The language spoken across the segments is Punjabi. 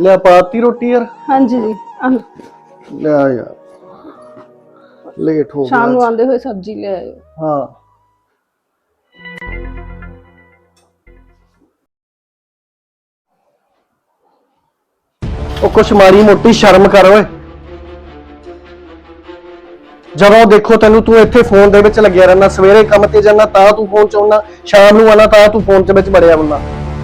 ਲਿਆ ਪਾਤੀ ਰੋਟੀ ਯਾਰ। ਹਾਂਜੀ ਜੀ। ਆਹ ਲਓ। ਲਿਆ ਯਾਰ। ਲੇਟ ਹੋ ਸ਼ਾਮ ਨੂੰ ਆਉਂਦੇ ਹੋਏ ਸਬਜ਼ੀ ਲੈ ਆਇਓ। ਹਾਂ। ਉਹ ਕੁਛ ਮਾਰੀ ਮੋਟੀ ਸ਼ਰਮ ਕਰ ਓਏ। ਜਦੋਂ ਦੇਖੋ ਤੈਨੂੰ ਤੂੰ ਇੱਥੇ ਫੋਨ ਦੇ ਵਿੱਚ ਲੱਗਿਆ ਰਹਿਣਾ ਸਵੇਰੇ ਕੰਮ ਤੇ ਜਾਣਾ ਤਾਂ ਤੂੰ ਫੋਨ ਚਾਉਣਾ ਸ਼ਾਮ ਨੂੰ ਆਣਾ ਤਾਂ ਤੂੰ ਫੋਨ ਦੇ ਵਿੱਚ ਬੜਿਆ ਬੰਦਾ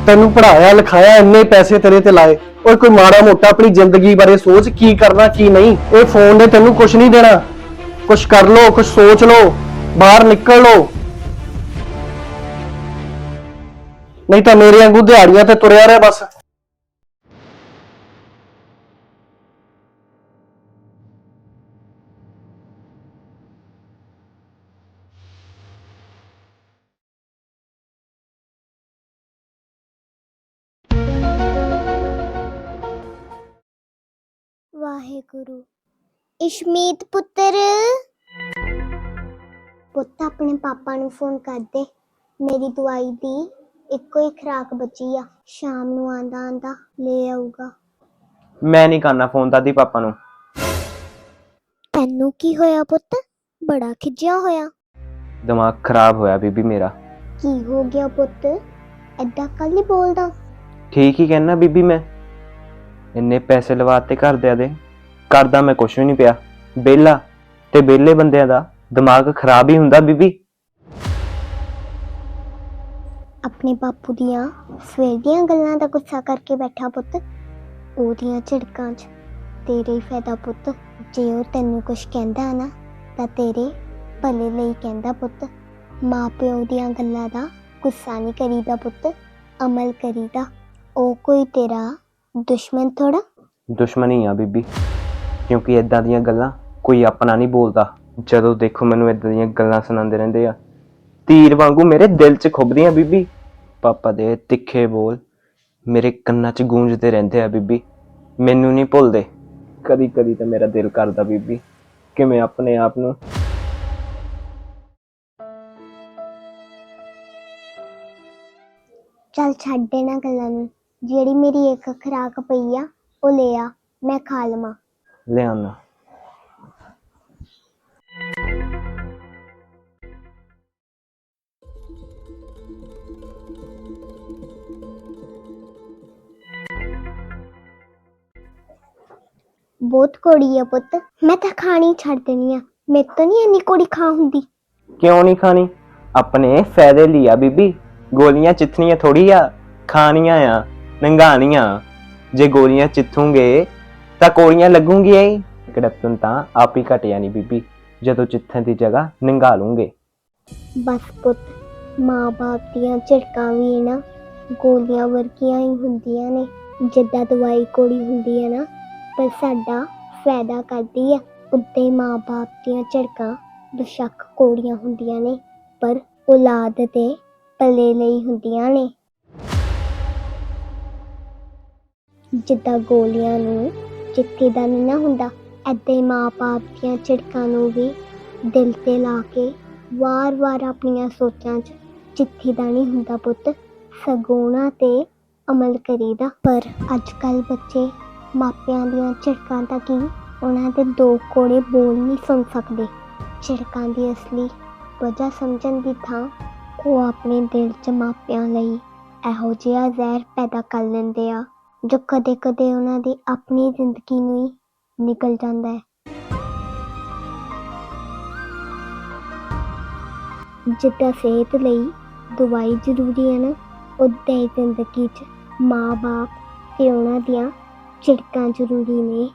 ਤੈਨੂੰ ਪੜਾਇਆ ਲਿਖਾਇਆ ਇੰਨੇ ਪੈਸੇ ਤੇਰੇ ਤੇ ਲਾਏ। ਓਏ ਕੋਈ ਮਾੜਾ ਮੋਟਾ ਆਪਣੀ ਜ਼ਿੰਦਗੀ ਬਾਰੇ ਸੋਚ ਕੀ ਕਰਨਾ, ਕੀ ਨਹੀਂ? ਇਹ ਫੋਨ ਨੇ ਤੈਨੂੰ ਕੁਝ ਨਹੀਂ ਦੇਣਾ। ਕੁਝ ਕਰ ਲੋ ਕੁਝ ਸੋਚ ਲੋ ਬਾਹਰ ਨਿਕਲ ਲੋ ਨਹੀਂ ਤਾਂ ਮੇਰੇ ਵਾਂਗੂ ਦਿਹਾੜੀਆਂ ਤੇ ਤੁਰਿਆ ਰਿਹਾ ਬਸ। ਵਾਹਿਗੁਰੂ। ਇਸ਼ਮੀਤ ਪੁੱਤਰ। ਪੁੱਤ ਆਪਣੇ ਪਾਪਾ ਨੂੰ ਫੋਨ ਕਰ ਦੇ। ਮੇਰੀ ਦਵਾਈ ਦੀ ਇੱਕੋ ਹੀ ਖਰਾਕ ਬਚੀ ਆ। ਸ਼ਾਮ ਨੂੰ ਆਂਦਾ ਆਂਦਾ ਲੈ ਆਊਗਾ। ਮੈਂ ਨਹੀਂ ਕਰਨਾ ਫੋਨ ਦਾਦੀ ਪਾਪਾ ਨੂੰ। ਤੈਨੂੰ ਕੀ ਹੋਇਆ ਪੁੱਤ? ਬੜਾ ਖਿਜਿਆ ਹੋਇਆ। ਦਿਮਾਗ ਖਰਾਬ ਹੋਇਆ ਬੀਬੀ ਮੇਰਾ। ਕੀ ਹੋ ਗਿਆ ਪੁੱਤ? ਐਦਾਂ ਕੱਲ ਹੀ ਬੋਲਦਾ। ਠੀਕ ਹੀ ਕਹਿਣਾ ਬੀਬੀ ਮੈਂ। ਇੰਨੇ ਪੈਸੇ ਲਵਾਤੇ ਘਰਦਿਆਂ ਦੇ। ਕਰਦਾ ਮੈਂ ਕੁਛ ਵੀ ਨਹੀਂ ਪਿਆ। ਬੇਲਾ ਤੇ ਬੇਲੇ ਬੰਦਿਆਂ ਦਾ ਦਿਮਾਗ ਖਰਾਬ ਹੀ ਹੁੰਦਾ ਬੀਬੀ। ਆਪਣੇ ਬਾਪੂ ਦੀਆਂ ਸਵੇਰ ਦੀਆਂ ਗੱਲਾਂ ਦਾ ਗੁੱਸਾ ਕਰਕੇ ਬੈਠਾ ਪੁੱਤ। ਉਹਦੀਆਂ ਝਿੜਕਾਂ 'ਚ। ਤੇਰੇ ਹੀ ਫਾਇਦਾ ਪੁੱਤ। ਜੇ ਉਹ ਤੈਨੂੰ ਕੁਝ ਕਹਿੰਦਾ ਨਾ, ਤਾਂ ਤੇਰੇ ਭਲੇ ਲਈ ਕਹਿੰਦਾ ਪੁੱਤ। ਮਾਂ ਪਿਓ ਦੀਆਂ ਗੱਲਾਂ ਦਾ ਗੁੱਸਾ ਨਹੀਂ ਕਰੀਦਾ ਪੁੱਤ। ਅਮਲ ਕਰੀਦਾ। ਉਹ ਕੋਈ ਤੇਰਾ ਦੁਸ਼ਮਣ ਥੋੜਾ ਦੁਸ਼ਮਣੀ ਆ ਬੀਬੀ ਕਿਉਂਕਿ ਇਦਾਂ ਦੀਆਂ ਗੱਲਾਂ ਕੋਈ ਆਪਣਾ ਨਹੀਂ ਬੋਲਦਾ। ਜਦੋਂ ਦੇਖੋ ਮੈਨੂੰ ਇਦਾਂ ਦੀਆਂ ਗੱਲਾਂ ਸੁਣਾਉਂਦੇ ਰਹਿੰਦੇ ਆ। ਤੀਰ ਵਾਂਗੂ ਮੇਰੇ ਦਿਲ 'ਚ ਖੁੱਭਦੀਆਂ ਬੀਬੀ। ਪਾਪਾ ਦੇ ਤਿੱਖੇ ਬੋਲ ਮੇਰੇ ਕੰਨਾਂ 'ਚ ਗੂੰਜਦੇ ਰਹਿੰਦੇ ਆ ਬੀਬੀ। ਮੈਨੂੰ ਨਹੀਂ ਭੁੱਲਦੇ। ਕਦੀ ਕਦੀ ਤਾਂ ਮੇਰਾ ਦਿਲ ਕਰਦਾ ਬੀਬੀ ਕਿ ਮੈਂ ਆਪਣੇ ਆਪ ਨੂੰ। ਚੱਲ ਛੱਡ ਦੇਣਾ ਗੱਲਾਂ ਨੂੰ। ਜਿਹੜੀ ਮੇਰੀ ਇੱਕ ਖਰਾਕ ਪਈ ਆ ਉਹ ਲੈ ਆ ਮੈਂ ਖਾ ਲਵਾਂ। ਲਿਆਉਣਾ ਬਹੁਤ ਕੋੜੀ ਆ ਪੁੱਤ। ਮੈਂ ਤਾਂ ਖਾਣੀ ਛੱਡ ਦੇਣੀ ਆ। ਮੇਰੇ ਤੋਂ ਨਹੀਂ ਇੰਨੀ ਕੋੜੀ ਖਾ ਹੁੰਦੀ। ਕਿਉਂ ਨਹੀਂ ਖਾਣੀ? ਆਪਣੇ ਫਾਇਦੇ ਲਈ ਆ ਬੀਬੀ। ਗੋਲੀਆਂ ਚਿੱਥਣੀਆਂ ਥੋੜੀ ਆ। ਖਾਣੀਆਂ ਆ। ਨੰਗਾਣੀਆਂ। ਜੇ ਗੋਲੀਆਂ ਚਿੱਥੂਗੇ, ਤਾਂ ਕੋੜੀਆਂ ਲੱਗੂਗੀਆਂ ਹੀ ਕੜਪਤਨ ਤਾਂ ਆਪ ਹੀ ਘਟ ਜਾਣੀ ਬੀਬੀ, ਜਦੋਂ ਚਿੱਥਣ ਦੀ ਜਗ੍ਹਾ ਨੰਗਾ ਲੂੰਗੇ। ਬਸ ਪੁੱਤ, ਮਾਂ-ਬਾਪ ਦੀਆਂ ਝਟਕਾਂ ਵੀ ਨਾ ਗੋਲੀਆਂ ਵਰਗੀਆਂ ਹੀ ਹੁੰਦੀਆਂ ਨੇ। ਜਿੱਦਾਂ ਦਵਾਈ ਕੋੜੀ ਹੁੰਦੀ ਹੈ ਨਾ, ਪਰ ਸਾਡਾ ਫਾਇਦਾ ਕਰਦੀ ਆ। ਉੱਤੇ ਮਾਂ-ਬਾਪ ਦੀਆਂ ਝਟਕਾਂ ਬੇਸ਼ੱਕ ਕੋੜੀਆਂ ਹੁੰਦੀਆਂ ਨੇ, ਪਰ ਔਲਾਦ ਦੇ ਭਲੇ ਲਈ ਹੁੰਦੀਆਂ ਨੇ। ਜਿੱਦਾਂ ਗੋਲੀਆਂ ਨੂੰ ਚਿੱਠੀ ਦਾ ਨਹੀਂ ਨਾ ਹੁੰਦਾ, ਏਦਾਂ ਹੀ ਮਾਂ-ਬਾਪ ਦੀਆਂ ਝਿੜਕਾਂ ਨੂੰ ਵੀ ਦਿਲ ਤੇ ਲਾ ਕੇ ਵਾਰ-ਵਾਰ ਆਪਣੀਆਂ ਸੋਚਾਂ 'ਚ ਚਿੱਠੀ ਦਾ ਨਹੀਂ ਹੁੰਦਾ ਪੁੱਤ, ਸਗੋਣਾ ਤੇ ਅਮਲ ਕਰੀਦਾ। ਪਰ ਅੱਜ-ਕੱਲ ਬੱਚੇ ਮਾਪਿਆਂ ਦੀਆਂ ਝਿੜਕਾਂ ਤਾਂ ਕੀ, ਉਹਨਾਂ ਦੇ ਦੋ ਕੋੜੇ ਬੋਲ ਨਹੀਂ ਸੁਣ ਸਕਦੇ। ਝਿੜਕਾਂ ਦੀ ਅਸਲੀ ਵਜ੍ਹਾ ਸਮਝਣ ਦੀ ਥਾਂ ਉਹ ਆਪਣੇ ਦਿਲ 'ਚ ਮਾਪਿਆਂ ਲਈ ਇਹੋ ਜਿਹਾ ਜ਼ਹਿਰ ਪੈਦਾ ਕਰ ਲੈਂਦੇ ਆ। ਜੋ ਕਦੇ-ਕਦੇ ਉਹਨਾਂ ਦੀ ਆਪਣੀ ਜ਼ਿੰਦਗੀ ਨੂੰ ਹੀ ਨਿਕਲ ਜਾਂਦਾ ਹੈ। ਜਿੱਦਾਂ ਸਿਹਤ ਲਈ ਦਵਾਈ ਜ਼ਰੂਰੀ ਹੈ ਨਾ, ਉਦਾਂ ਹੀ ਜ਼ਿੰਦਗੀ 'ਚ ਮਾਂ-ਬਾਪ ਤੇ ਉਹਨਾਂ ਦੀਆਂ ਝਿੜਕਾਂ ਜ਼ਰੂਰੀ ਨੇ।